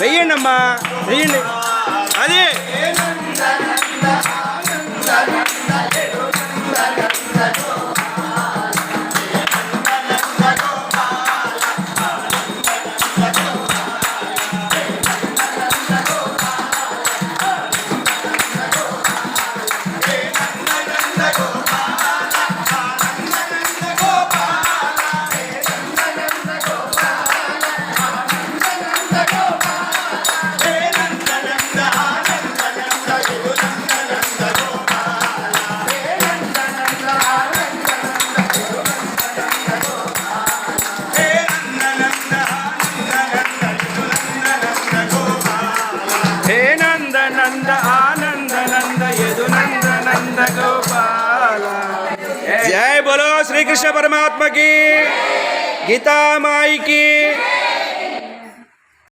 செய்யணும்மா செய்யணும் அது. హే నంద నంద ఆనంద నంద యదు నంద నంద గోపాల. జయ బోలో శ్రీకృష్ణ పరమాత్మకి గీతామాయికి